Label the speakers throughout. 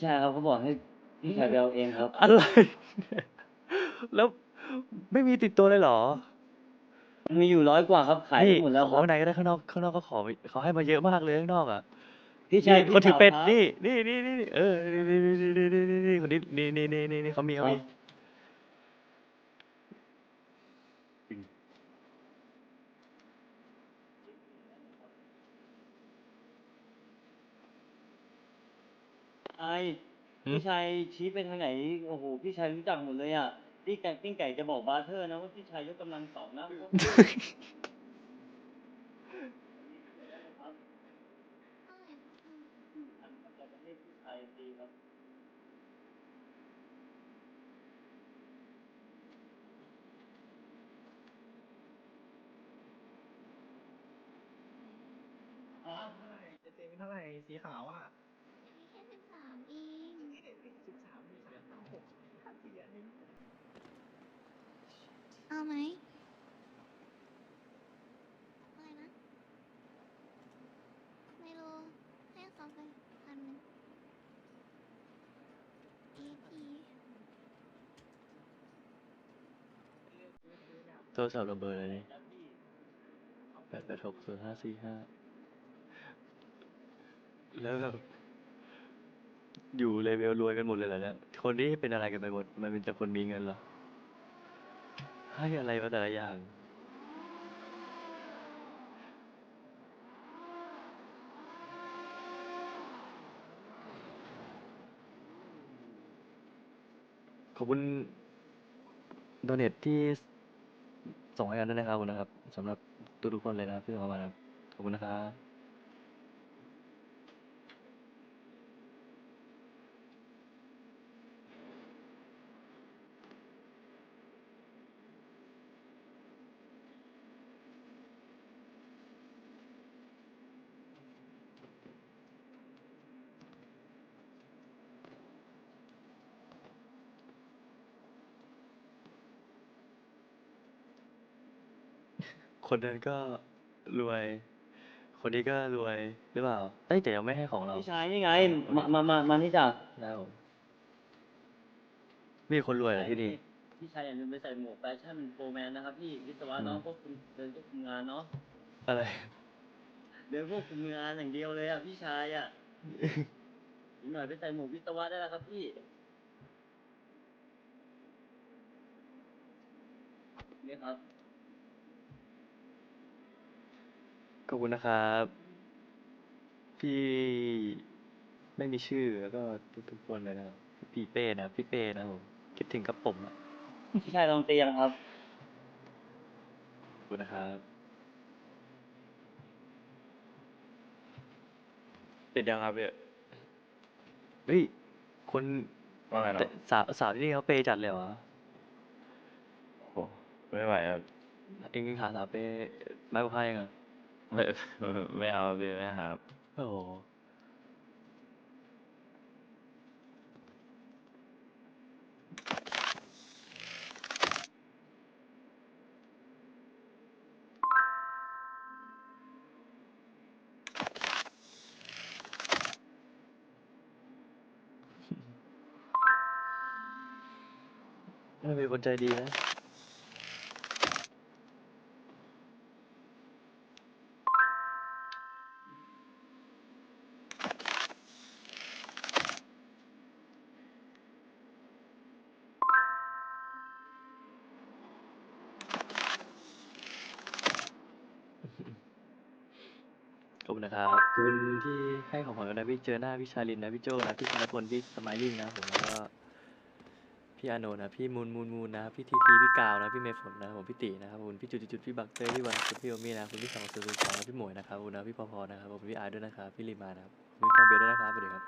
Speaker 1: ใช่ครับเขาบอกให้พี่ชายไปเอาเองครับ
Speaker 2: อะไรเนี่ยแล้วไม่มีติดตัวเลยเหรอ
Speaker 1: มีอยู่ร้อยกว่าครับขาย
Speaker 2: นี่
Speaker 1: ไปหมดแล้ว
Speaker 2: ข
Speaker 1: ค
Speaker 2: อ
Speaker 1: รับ
Speaker 2: ข้างในก็ได้ข้างนอกข้างนอกก็ขอเขาให้มาเยอะมากเลยข้างนอกอะ
Speaker 1: พี่ชาย
Speaker 2: นี่คนถือเป็ด
Speaker 1: พี่
Speaker 2: นี่นี่นี่นี่เออนี่นี่นี่นี่นี่นี่นี่คนนี้นี่นี่นี่นี่นี่เขามี
Speaker 1: สาว
Speaker 2: เขา
Speaker 1: ค
Speaker 2: มี
Speaker 1: รับ ไอพี่ชายชี้ไปทางไหน โอ้โห พี่ชายรู้จักหมดเลยอะพี่ไก่ปิ้งไก่จะบอกบาร์เทอร์นะว่าพี่ชายยกกำลังสองนะ
Speaker 3: จะเต็มเท่าไหร่สีขาวอะ
Speaker 4: แค่สิบสามเอง
Speaker 3: สิบสามสิบสามหกห้าสี่อันนี้
Speaker 4: เอาไหมอะไรนะ ไม่รู้ ให้เขาไปพันหนึ่ง AP
Speaker 2: โทรศัพท์ระเบิดเลยนี่แปดแปดหกศูนย์ห้าสี่ห้าแล้วแบบอยู่เลเวลรวยกันหมดเลยเหรอเนี่ยคนนี้เป็นอะไรกันไปหมด มันเป็นแต่คนมีเงินเหรอ ให้อะไรมาแต่ละอย่าง ขอบคุณโดเนทที่ส่งให้กันด้วยนะครับขอบคุณนะครับสำหรับทุกๆคนเลยนะครับที่ส่งเข้ามานะครับขอบคุณนะครับ คนนั้นก็รวย คนนี้ก็รวยหรือเปล่า เอ้ยแต่ยังไม่ให้ของเรา
Speaker 1: พี่ชายนี่ไง มามามามาที่จ้ะ
Speaker 2: แล้วมีคนรวยเหรอที่นี่
Speaker 1: พี่ชายอย่าลืมไปใส่หมวกแฟชั่นโฟร์แมนนะครับพี่วิศวะ
Speaker 2: อืม
Speaker 1: น้องควบคุมเดินควบคุมงานเนาะ
Speaker 2: อะไร
Speaker 1: เดินควบคุมงานอย่างเดียวเลยอะพี่ชายอะอีกหน่อยไปใส่หมวกวิศวะได้แล้วครับพี่นี่ครับ
Speaker 2: ขอบคุณนะครับ พี่ไม่มีชื่อแล้วก็ทุกๆคนเลยนะครับพี่เป้นะครับพี่เป้นะครับผมคิดถึงกับผมอะ
Speaker 1: พี่ชายลองเตียงครับ
Speaker 2: ขอบคุณนะครับติดยังครับเนี่ยเฮ้ยคน
Speaker 5: ว่าไง
Speaker 2: แต่
Speaker 5: เนาะ
Speaker 2: สาวสาวที่นี่เขาเปย์จัดเลยเหรอ
Speaker 5: โอ้โหไม่ไหวครับ
Speaker 2: เองหาสาวเปย์ไม่ก็ให้ยังไง
Speaker 5: ไม่ ไม่เอาพี่ไม่หาครับ
Speaker 2: โอ้โหไม่มีคนใจดีนะ นะครับขอบคุณที่ให้ของขวัญกันนะพี่เจอหน้าพี่ชาลินนะพี่โจนะพี่ธนพลพี่สมัยลิงนะผมแล้วก็พี่อาโนนะพี่มูนมูนมูนนะพี่ทีทีพี่กาวนะพี่เมย์ฝนนะผมพี่ตีนะครับคุณพี่จุดจุดพี่บักเตอร์พี่วันคุณพี่โอมี่นะคุณพี่สองศูนย์สองพี่หมวยนะครับคุณนะพี่พอพอนะครับขอบคุณพี่อาร์ด้วยนะครับพี่ลีมานะครับคุณพี่ฟองเบลด้วยนะครับสวัสดีครับ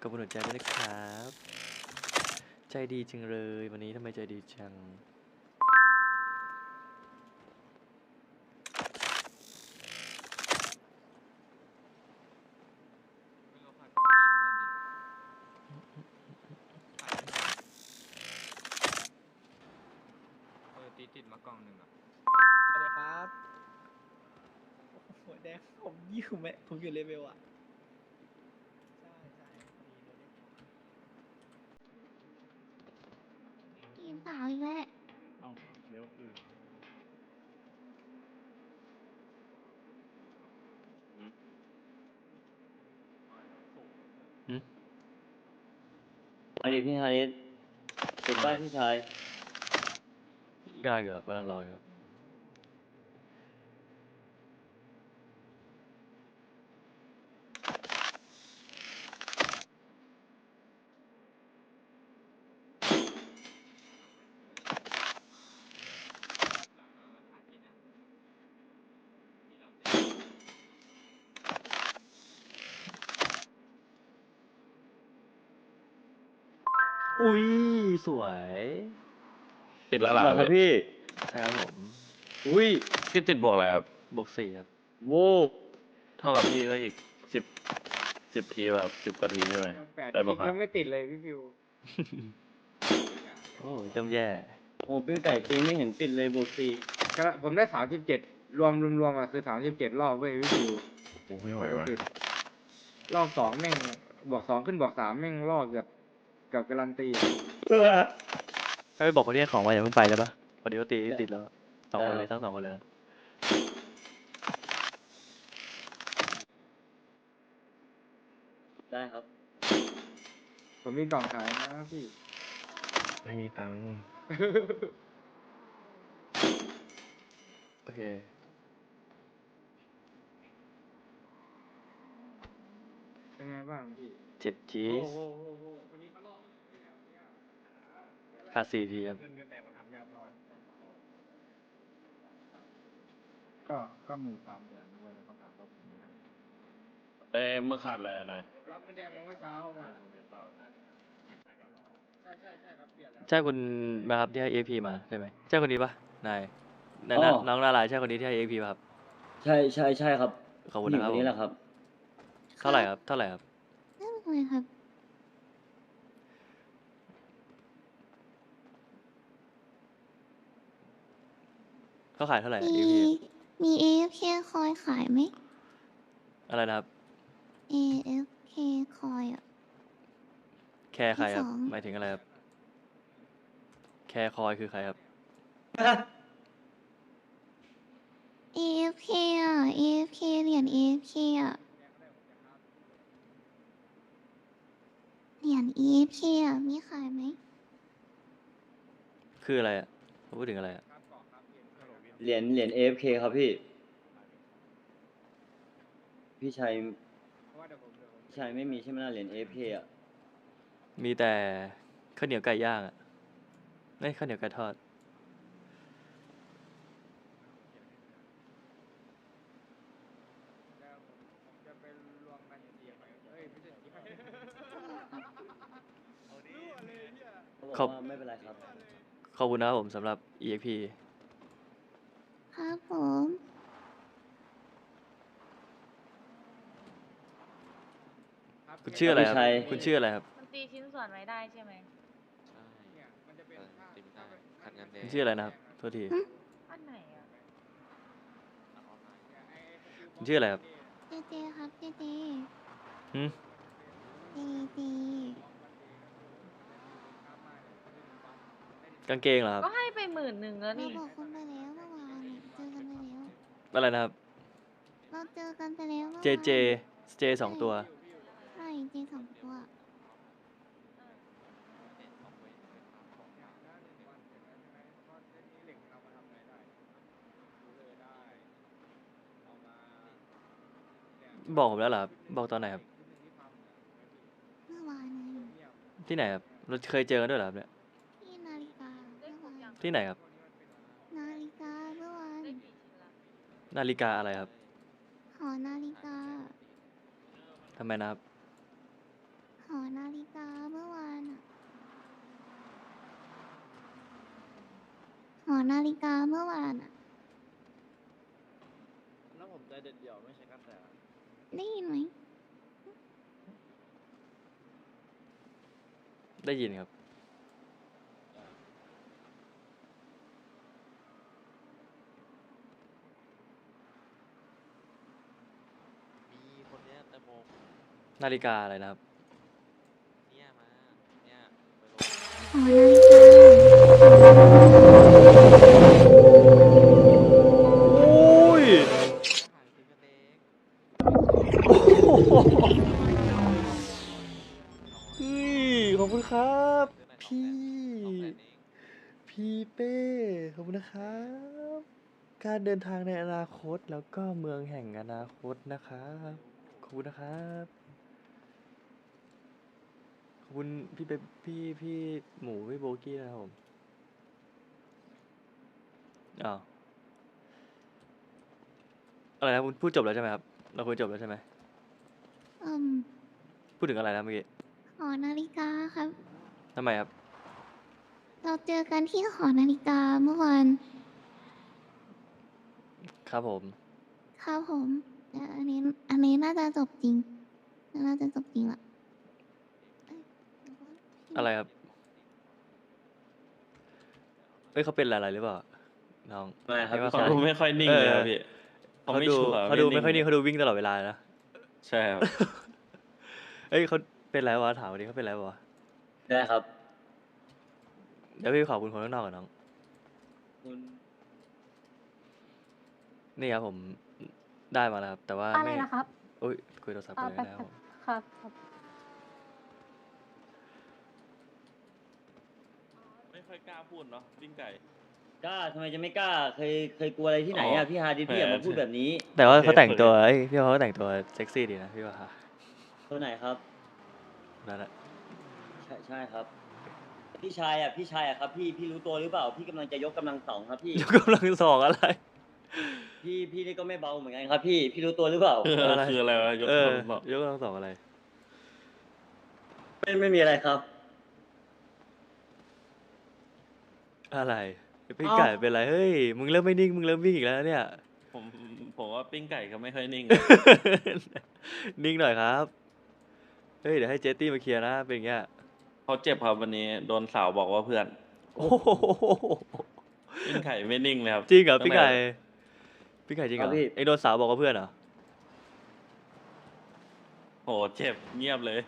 Speaker 2: ขอบคุณหัวใจด้วยนะครับ ใจดีจังเลย วันนี้ทำไมใจดีจัง
Speaker 6: ติดมากล่องหนึ่งอะ
Speaker 3: สวัสดีครับหัวแดงผมยิ่ไหมผมอยู่เลเวลอะใช่ใช่ทีม
Speaker 4: สาวอีกแล้ว
Speaker 3: เอ้าเร็วอื่น
Speaker 1: สวัสดีพี่ชายสุดป้ายพี่ชาย
Speaker 2: กล้าเกือบกำลังรออยู่ครับ อุ้ย สวย
Speaker 5: ติดแล้วเหรอ
Speaker 1: เหรอครับพี่
Speaker 2: ใช่ครับผม
Speaker 1: อุ้ย
Speaker 5: พี่ติดบวกอะไรครับ
Speaker 2: บวกสี่ครับ
Speaker 1: โว้
Speaker 5: เท่ากับพี่ก็อีกสิบสิบทีแบบสิบกว่าทีใช่ไหม
Speaker 3: แปด
Speaker 5: ได้ปะครับ
Speaker 3: ยังไม่ติดเลยพี่ฟิว
Speaker 2: โอ้ยเริ่มแย่
Speaker 1: โอ้พี่ไก่ตีไม่เห็นติดเลยบวกสี่
Speaker 3: ก็ผมได้สามสิบเจ็ดรวมรวมๆอะคือสามสิบเจ็ดรอบเว้ยพี่ฟิว
Speaker 5: โอ้ไม่ไหวว่ะ
Speaker 3: คือรอบสองแม่งบวกสองขึ้นบวกสามแม่งรอบเกือบเกือบการันตี อะ
Speaker 2: ถ้าไปบอกคนที่ให้ของมาอย่าเพิ่งไปได้ปะพอดีว่าตีติดแล้วสองคนเลยทั้งสองคนเลยนะ
Speaker 1: ได้ครับ
Speaker 3: ผมมีกล่องขายนะพี่
Speaker 5: ไม่มีตังค์
Speaker 2: โอเค
Speaker 3: เป็นไงบ้างพี่
Speaker 2: เจ็ดจีสขาดสี่ทีครับ
Speaker 3: ก็ก็มีความเดือดด้วยต้องถามว่า
Speaker 5: เอ้ยเมื่อขาดอะไรหน่อย
Speaker 3: รับเงินแดงเมื่อเช้ามาใช่ใช่ใช่ครับเปลี่ยนแล้ว
Speaker 2: ใช่คุณมาครับที่ให้เอพีมาใช่ไหมใช่คนนี้ปะนายนาย
Speaker 1: อ๋อ
Speaker 2: น้องนาลายใช่คนนี้ที่ให้เอพีป่ะครับ
Speaker 1: ใช่ใช่ใช่ครับ
Speaker 2: ขอบคุณ
Speaker 1: ผู้หญิ
Speaker 2: นะ
Speaker 1: ง
Speaker 2: ครับ
Speaker 1: คนนี้
Speaker 2: ผม
Speaker 1: แหละครับ
Speaker 2: เท่าไหร่ครับเท่าไหร่ครับ
Speaker 4: นั่นเลยครับ
Speaker 2: เขาขายเท่าไหร่
Speaker 4: มี
Speaker 2: เอพี
Speaker 4: มี AFK คอยขายไหม
Speaker 2: อะไรนะครับ
Speaker 4: AFK คอยอะ
Speaker 2: แคร์ใครครับ
Speaker 4: ที่สอง
Speaker 2: หมายถึงอะไรครับ แคร์คอยคือใครครับ
Speaker 4: AFK อะ AFK เหรียญ AFK อะ เหรียญ AFK อะ มีขายไหม
Speaker 2: คืออะไรอะเขาพูดถึงอะไรอะ
Speaker 1: เหรียญเหรียญ AFK ครับพี่ พี่ชัย
Speaker 3: เพราะว่าเดี๋ยวผมเดี๋ยวผม
Speaker 1: พี่ชัยไม่มีใช่ไหมล่ะเหรียญ AFK อะ
Speaker 2: มีแต่ข้าวเหนียวไก่ย่างอะไม่ข้าวเหนียวไก่ทอด
Speaker 3: เดี๋ยวผมผมจะไปรวมกันอย่างเดียวไปเอ้ยไม่ใช่อย่างนี้ไป
Speaker 1: เขาบอกว่าไม่เป็นไรครับ
Speaker 2: ขอบคุณนะครับผมสำหรับ EXP
Speaker 4: ครับผม
Speaker 2: คุณชื่ออะไรครับ
Speaker 1: พี่ชัย
Speaker 2: คุณชื่ออะไรครับ
Speaker 6: มันตีชิ้นส่วนไว้ได้ใช่ไหม
Speaker 3: เนี่ยมันจะเป็นค่า
Speaker 7: ตีไม่ได้คัดงานแดง
Speaker 2: คุณชื่ออะไรนะครับโทษที
Speaker 6: อันไหนอะ
Speaker 2: คุณชื่ออะไรครับ
Speaker 4: เจเจครับเจเจ
Speaker 2: หืม
Speaker 4: เจเจ
Speaker 2: กางเกงเหรอครับ
Speaker 6: ก็ให้ไปหมื่นหนึ่งแล้ว
Speaker 4: เรา
Speaker 6: นี่
Speaker 4: บอกคุณไปแล้วเมื่อวาน อะ
Speaker 2: ไรนะครับ
Speaker 4: เราเจอกันไปแล้วมื่อ
Speaker 2: J
Speaker 4: วาน
Speaker 2: J J สองตัว
Speaker 4: ใช่เจสองตัว
Speaker 2: บอกผมแล้วเหรอครับบอกตอนไหนครับ
Speaker 4: เมื่อวานไง
Speaker 2: ที่ไหนครับ เราเคยเจอกันด้วยเหรอครับเนี่ย
Speaker 4: ที่นาฬิกาเมื่อวาน
Speaker 2: ที่ไหนครับ
Speaker 4: นาฬิกาเมื่อวาน
Speaker 6: ได้กี่ชิ้นละ
Speaker 2: นาฬิกาอะไรครับ
Speaker 4: หอนาฬิกา
Speaker 2: ทำไมนะครับ
Speaker 4: หอนาฬิกาเมื่อวานอะหอนาฬิกาเมื่อวานอะ
Speaker 7: แล้วผมใจเด็ดเดี่ยวไม่ใช่กระแส
Speaker 4: ได้ยินไหม
Speaker 2: ได้ยินครับ
Speaker 7: นา
Speaker 2: ฬิกาอะไรนะครับ
Speaker 7: อ๋อนาฬิกาโอ้ย ถ่ายค
Speaker 4: ลิปนเองเฮ้ข
Speaker 2: อบคุณครับพี่พี่เป้ ขอบคุณนะครับ การเดินทางในอนาคตแล้วก็เมืองแห่งอนาคตนะครับ ขอบคุณนะครับ ขอบคุณพี่เปพี่พี่หมูพี่โบกี้นะครับผมอ้าวอะไรนะคุณพูดจบแล้วใช่ไหมครับ เราคุยจบแล้วใช่ไหม
Speaker 4: อืม
Speaker 2: พูดถึงอะไรนะเมื่อกี้
Speaker 4: หอนาฬิกาครับ
Speaker 2: ทำไมครับ
Speaker 4: เราเจอกันที่หอนาฬิกาเมื่อวาน
Speaker 2: ครับผม
Speaker 4: ครับผมแต่อันนี้อันนี้น่าจะจบจริง น่าจะจบจริงละเอ้ยเดี๋ยวก่ อนพี่
Speaker 2: อะไรครับ เอ้ยเขาเป็นอะไรหรือเปล่า น้อง
Speaker 1: ไม่ครับ
Speaker 2: เรียกว่า
Speaker 5: เขา
Speaker 1: ใช่
Speaker 5: ดูไม่ค่อยนิ่งเลยครับพี่เขา
Speaker 2: เขา
Speaker 5: ไม่
Speaker 2: ดู
Speaker 5: ชัวร์
Speaker 2: เขาดูไม่ค่อยนิ่ง
Speaker 5: ง
Speaker 2: เขาดูวิ่งตลอดเวลานะ
Speaker 5: ใช่ครับ
Speaker 2: เอ้ยเขาเป็นไรวะถามวันนี้เขาเป็นไรวะ
Speaker 1: ได้ครับ
Speaker 2: เดี๋ยวพี่ขอบคุณคนข้างนอกก่อนน้อง
Speaker 1: คุณ
Speaker 2: นี่ครับผมได้มาแล้วครับ แต่ว่า
Speaker 8: อะไร
Speaker 2: ไม่
Speaker 8: นะครับ
Speaker 2: อุ้ยคุยโทรศัพท์
Speaker 8: อ่า
Speaker 2: ไปเลย
Speaker 8: แป๊บ
Speaker 2: นะครับผม
Speaker 8: ๆครับครับ
Speaker 5: ไม่ ค่อยกล้าพูดเนาะปิ้งไก่
Speaker 1: กล้าทำไมจะไม่กล้า เคยเคยกลัวอะไรที่ไหน
Speaker 5: อ๋
Speaker 1: อะ
Speaker 5: อ
Speaker 1: พี่ฮาดิสพี่อย่า
Speaker 5: แหม
Speaker 1: มาพูดแบบนี้
Speaker 2: แต่ว่า
Speaker 5: โอเค
Speaker 2: เขาแต่ง
Speaker 5: โอเค
Speaker 2: ตัวเอ้ยพี่ว่าเขาแต่งตัวเซ็กซี่ดีนะพี่ว่า
Speaker 1: ตัวไหนครับ
Speaker 2: นั่นแหละ
Speaker 1: ใช่ใช่ครับ พี่ชายอะพี่ชายอะครับ พี่พี่รู้ตัวหรือเปล่า พี่กำลังจะยกกำลังสองครับพี่
Speaker 2: ยกกำลังสองอะไร
Speaker 1: พี่พี่นี่ก็ไม่เบาเหมือนกันครับ พี่พี่รู้ตัวหรือเปล่า
Speaker 5: เออ
Speaker 2: อะไร
Speaker 5: คืออะไรวะยก
Speaker 2: เออ
Speaker 5: มือบอก
Speaker 2: ยกกำลังสองอะไร
Speaker 1: ไม่ไม่มีอะไรครับ
Speaker 2: อะไร พี่
Speaker 1: เอ้า
Speaker 2: ไก่เป็นไร เฮ้ย มึงเริ่มไม่นิ่ง มึงเริ่มวิ่งอีกแล้วเนี่ย
Speaker 5: ผมผมว่าปิ้งไก่เขาไม่ค่อยนิ่ง
Speaker 2: นิ่งหน่อยครับ เฮ้ย เดี๋ยวให้เจตตี้มาเคลียร์นะ เป็นอย่างเงี้ย
Speaker 5: เขาเจ็บครับวันนี้โดนสาวบอกว่าเพื่อน
Speaker 2: โอ้โห
Speaker 5: ปิ้งไก่ไม่นิ่งเลยครับ
Speaker 2: จริงเหรอ
Speaker 5: ตั้
Speaker 2: พี่
Speaker 5: แต่
Speaker 2: ไก่ พี่ไก่จริงเหร
Speaker 1: ครั
Speaker 2: อบ
Speaker 1: พี่
Speaker 2: เอ็งโดนสาวบอกว่าเพื่อนเหรอ
Speaker 5: โหเจ็บเงียบเลย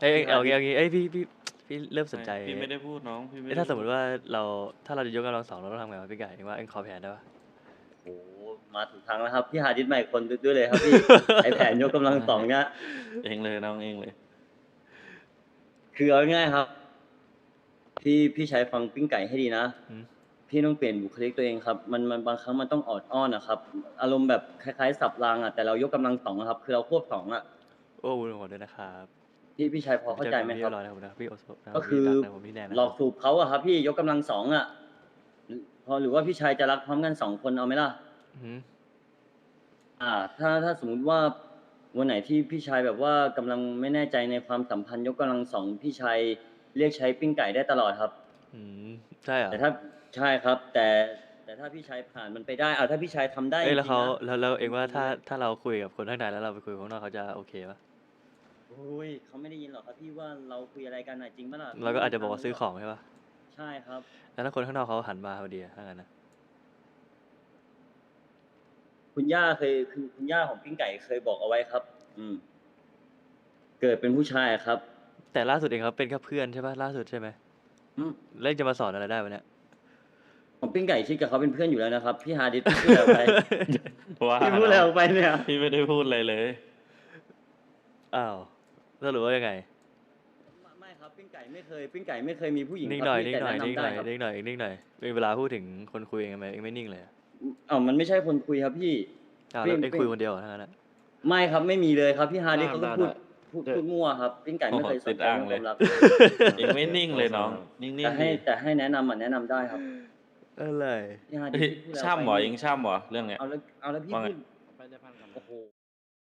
Speaker 2: เอ้ยเอ้ย
Speaker 1: พี่
Speaker 2: เอา
Speaker 1: ไก่
Speaker 2: งี้เอางี้เอ้ยพี่พี่ พี่เริ่มสนใจ
Speaker 5: พี่ไม่ได้พูดน้องพี่ไม่
Speaker 2: เอ้ย
Speaker 5: ได้
Speaker 2: ถ้าสมม
Speaker 5: พู
Speaker 2: ติ
Speaker 5: ด
Speaker 2: ว่าเราถ้าเราจะยกกำลังสองเราต้องทำไงวะพี่ไก่เอ็งว่าเอ็งขอแผนได้ปะ
Speaker 1: โอ้โหมาถูกทางแล้วครับ พี่ฮาดิสใหม่คนด้วยเลยครับพี่ ไอแผนยกกำลังสองเนี่ย
Speaker 5: เองเลยน้องเองเลย
Speaker 1: คือเอาง่ายๆครับ พี่พี่ใช้ฟังปิ้งไก่ให้ดีนะ
Speaker 2: อืม
Speaker 1: พี่ต้องเปลี่ยนบุคลิกตัวเองครับ มันมันบางครั้งมันต้องออดอ้อนนะครับ อารมณ์แบบคล้ายๆสับรางอะแต่เรายกกำลังสองอะครับ คือเราควบสองอะ
Speaker 2: โอ้บุญของด้วยนะครับ
Speaker 1: พี่พี่ชายพอเข้าใจไหมครับ
Speaker 2: เรียบร้อยนะครับนะพี่โอโซนะ
Speaker 1: ก็คือ
Speaker 2: พี่ตั๊นะผมพี่แนนนะ
Speaker 1: หลอกสูบเขาอะครับ พี่ยกกำลังสองอะหรือพอหรือว่าพี่ชายจะรักพร้อมกันสองคนเอาไหมล่ะ
Speaker 2: อืม
Speaker 1: อ่า ถ้าถ้าสมมุติว่าวันไหนที่พี่ชายแบบว่ากำลังไม่แน่ใจในความสัมพันธ์ยกกำลังสองพี่ชายเรียกใช้ปิ้งไก่ได้ตลอดครับ
Speaker 2: อืมใช่เหรอ
Speaker 1: แต่ถ้าใช่ครับ แต่แต่ถ้าพี่ชายผ่านมันไปได้อ่าถ้าพี่ชายทำได้
Speaker 2: เอ้ยแล้วเขา
Speaker 1: จริงๆนะ
Speaker 2: แล้วแล้วเอ็งว่าถ้าถ้าเราคุยกับคนข้างในแล้วเราไปคุยกับคนข้างนอกเขาจะโอเคปะ
Speaker 1: โอ้ยเขาไม่ได้ยินหรอกครับพี่ว่าเราคุยอะไรกันน่ะจริงปะล่ะ
Speaker 2: เราก็อาจจะบอกว่าซื้อของใช่ปะ
Speaker 1: ใช่ครับ
Speaker 2: แล้วถ้าคนข้างนอกเขาหันมาพอดีอะถ้างั้นนะ
Speaker 1: คุณย่าเคยคือคุณย่าของปิ้งไก่เคยบอกเอาไว้ครับ อืม เกิดเป็นผู้ชายอะครับ
Speaker 2: แต่ล่าสุดเองเขาเป็นแค่เพื่อนใช่ปะล่าสุดใช่ไหม
Speaker 1: อืม
Speaker 2: แล้วเองจะมาสอนอะไรได้วะเนี่ย
Speaker 1: ของปิ้งไก่คิดกับเขาเป็นเพื่อนอยู่แล้วนะครับพี่ฮาดิสพูดอะไรออกไป
Speaker 5: ว่า
Speaker 1: พี่พูดอะไรออกไปเนี่ย
Speaker 5: พี่ไม่ได้พูดอะไรเลย
Speaker 2: อ้าว สรุปว่ายังไง
Speaker 1: ไม่ครับปิ้งไก่ไม่เคยปิ้งไก่ไม่เคยมีผู้หญิง
Speaker 2: นิ่ง
Speaker 1: ครับ
Speaker 2: หน่อย
Speaker 1: พี่
Speaker 2: นิ่งหน่อย
Speaker 1: แต่
Speaker 2: นิ่งหน่อย
Speaker 1: แะำได้ครับ
Speaker 2: นิ่งหน่อย นิ่งหน่อยมีเวลาพูดถึงคนคุยเองทำไมเองไม่นิ่งเลยอะ
Speaker 1: เอ้ามันไม่ใช่คนคุยครับพี่
Speaker 2: อ้าว
Speaker 1: ปิ้
Speaker 2: แล้ว
Speaker 1: ง
Speaker 2: เอง
Speaker 1: ปิ้ง
Speaker 2: คุยคนเดียวเหรอถ้างั้นอะ
Speaker 1: ไม่ครับไม่มีเลยครับพี่ฮาดิส
Speaker 5: ได้
Speaker 1: เขาก็
Speaker 5: ได้
Speaker 1: พูด
Speaker 5: ได้
Speaker 1: พูดพูดมั่วครับปิ้งไก่ไม่เคยส
Speaker 5: ติ
Speaker 1: น
Speaker 5: ด
Speaker 1: ใจ
Speaker 5: อ่าง
Speaker 1: เรื่อง
Speaker 5: เล
Speaker 1: ค
Speaker 5: ย
Speaker 1: วามรัก
Speaker 5: เองไม่นิ่งเลยน้อง นิ่ง
Speaker 1: แต่
Speaker 5: ๆ
Speaker 1: ให้
Speaker 5: ดี
Speaker 1: แต่ให้แนะนำอะแนะนำได้ครับ
Speaker 2: อะไร
Speaker 1: พี่ฮาดิส
Speaker 5: เฮ้ย
Speaker 1: พูดอะไร
Speaker 5: ช่ำเหรอ
Speaker 1: ไป
Speaker 5: เองช่ำเหรอเรื่องเนี้ย
Speaker 1: เอาแล้วเอาแล้วพี่
Speaker 5: ว่าไง
Speaker 1: พูด
Speaker 7: ไปได้พันกัน
Speaker 1: โอ้โห